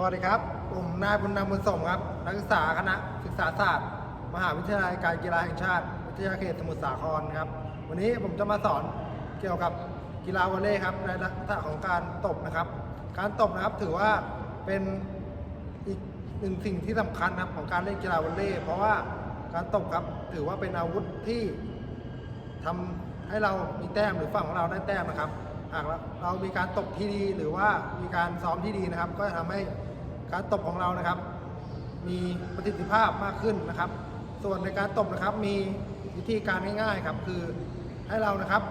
สวัสดีครับ ผมนายบุญนำบุญสมครับ นักศึกษาคณะศึกษาศาสตร์ มหาวิทยาลัยการกีฬาแห่งชาติ วิทยาเขตสมุทรสาครครับ วันนี้ผมจะมาสอนเกี่ยวกับกีฬาวอลเลย์ครับในลักษณะของการตบนะครับ การตบนะครับถือว่าเป็นอีกหนึ่งสิ่งที่สำคัญนะครับของการเล่นกีฬาวอลเลย์เพราะว่าการตบครับถือว่าเป็นอาวุธที่ทำให้เรามีแต้มหรือฝั่งของเราได้แต้มนะครับ หากเรามีการตบที่ดีหรือว่ามีการซ้อมที่ดีนะครับ ก็จะทำให้การตบของเรานะครับ มีประสิทธิภาพมากขึ้นนะครับ ส่วนในการตบนะครับมีวิธีการง่ายๆครับคือให้เรานะครับ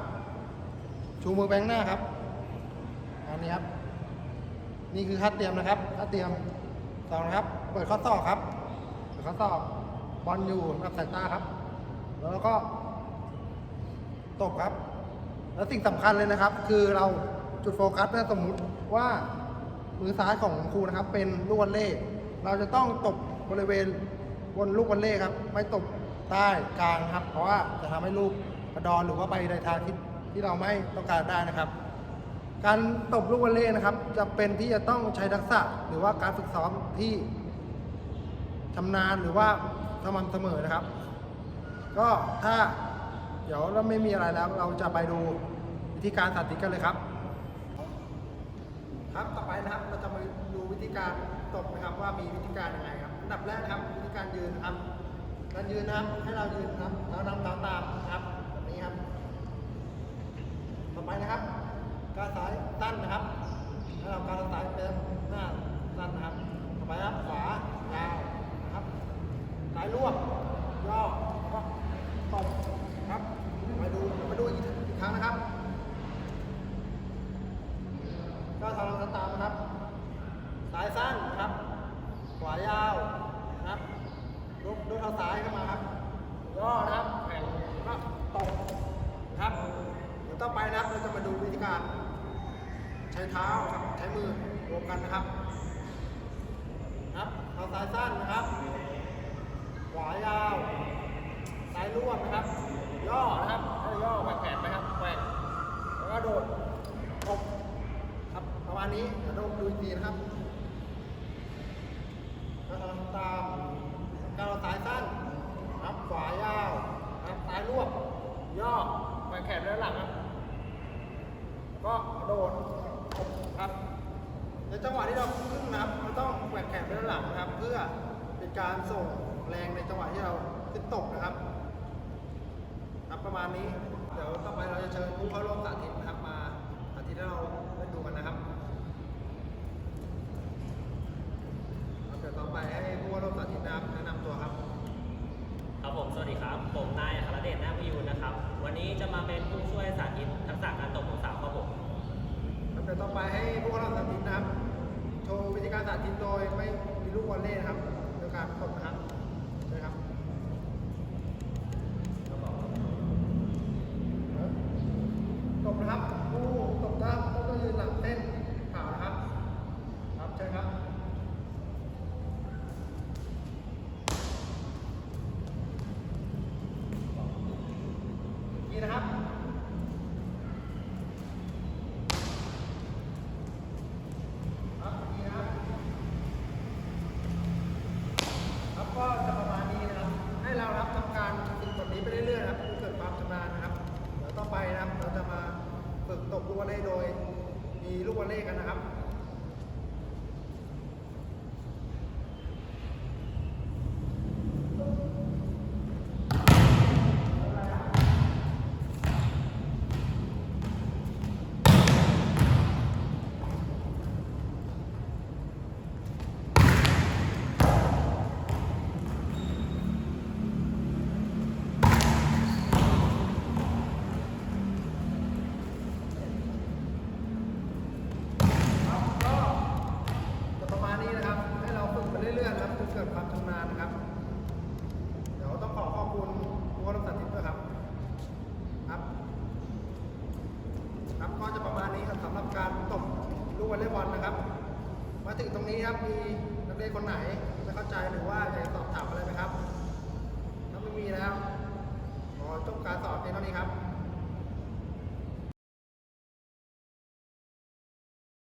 ชูมือแบงหน้าครับอันนี้ครับ นี่คือคัดเตรียมนะครับคัดเตรียมสองนะครับ เปิดข้อศอกครับเปิดข้อศอกบอลอยู่รับสายตาครับ แล้วก็ตบครับ แล้วสิ่งสำคัญเลยนะครับ คือเราจุดโฟกัสนะสมมุติว่ามือซ้ายของครูนะครับ เป็นลูกวอลเล่เราจะต้องตบบริเวณบนลูกวอลเล่ครับไม่ตบใต้กลางครับ เพราะว่าจะทำให้ลูกกระดอนหรือว่าไปในทางที่ที่เราไม่ต้องการได้นะครับ การตบลูกวอลเล่นะครับ จะเป็นที่จะต้องใช้ทักษะหรือว่าการฝึกซ้อมที่ชำนาญหรือว่าสม่ำเสมอนะครับ ก็ถ้า เดี๋ยวเราไม่มีอะไรแล้วเราจะไปดูวิธีการสาธิตกันเลยครับ ครับต่อไปนะครับเราจะมาดูวิธีการตบนะครับว่ามีวิธีการยังไงครับอันดับแรกครับวิธีการยืนครับการยืนนะครับให้เรายืนนะครับแล้วนำเท้าตามนะครับแบบนี้ครับ ต่อไปนะครับการสายตั้นนะครับให้เราการสายเป็นหน้าตั้นนะครับต่อไปครับขวายาวนะครับสายรวบย่อก็ตบมาดูมาดูอีกอีกค รั้งนะครับก็ทำเราตามนะครับ สายสั้นนะครับ ขวายาวนะครับลุกดูเท้าซ้ายเข้ามาครับย่อนะครับแข่งก็ตบนะครับ เดี๋ยวต่อไปนะเราจะมาดูวิธีการ ใช้เท้ากับใช้มือรวมกันนะครับ ครับเท้าซ้ายสั้นนะครับ ขวายาวซ้ายรวบนะครับ ย่อนะครับให้ย่อแหวกแขนไปครับแหวกแล้วก็โดดตบครับประมา ณนี้เดี๋ยวเราดูอีกทีนะครับแล้วเราตามก้าวซ้ายสั้นครับขวายาวครับซ้ายรวบย่อแหวกแขนด้านหลังครับ ก็โดดครับในจังหวะที่เราขึ้นนะครับเราต้องแหวกแขนไปด้านหลังนะครับ เพื่อเป็นการส่งแรงในจังหวะที่เราขึ้นตกนะครับครับประมาณนี้ เดี๋ยวต่อไปเราจะเชิญผู้เข้าร่วมสาธิตนะครับมาสาธิตให้เราได้ดูกันนะครับครับเดี๋ยวต่อไปให้ผู้เข้าร่วมสาธิตนะครับแนะนำตัวครับ ครับผม สดีครับ ผมนายอัครเดชนาควิยูนนะครับ วันนี้จะมาเป็นผู้ช่วยสาธิตทักษะการตบของสาวครับผมครับเดี๋ยวต่อไปให้ผู้เข้าสาธิตนะครับ โชว์วิธีการสาธิตโดยไม่มีลูกวอลเล่นะครับโดยการตบนะครับใช่ครับตบนะครับผู้ตบด้านต้องต้องยืนหลังเส้นขาวนะครับ ครับเชิญครับ นี่นะครับ ครับนี่นะครับ ครับก็จะประมาณนี้นะครับ ให้เรานะครับทำการฝึกแบบนี้ไปเรื่อยๆนะครับจนเกิดความชำนาญนะครับ เดี๋ยวต่อไปนะครับ เราจะมาฝึกตบลูกวอลเลย์โดย มี ลูกวอลเล่กันนะครับก็จะประมาณนี้นะครับ ให้เราฝึกไปเรื่อยๆนะ ครับจนเกิดความชำนาญนะครับ เดี๋ยวต้องขอขอบคุณผู้รับสาธิตด้วยครับ ครับ ครับก็จะประมาณนี้ครับสำหรับการตบลูกวอลเลย์บอลนะครับ มาถึงตรงนี้ครับมีนักเรียนคนไหนไม่เข้าใจหรือว่าอยากจะสอบถามอะไรไหมครับ ถ้าไม่มีแล้วขอจบการสอนเพียงเท่านี้ครับ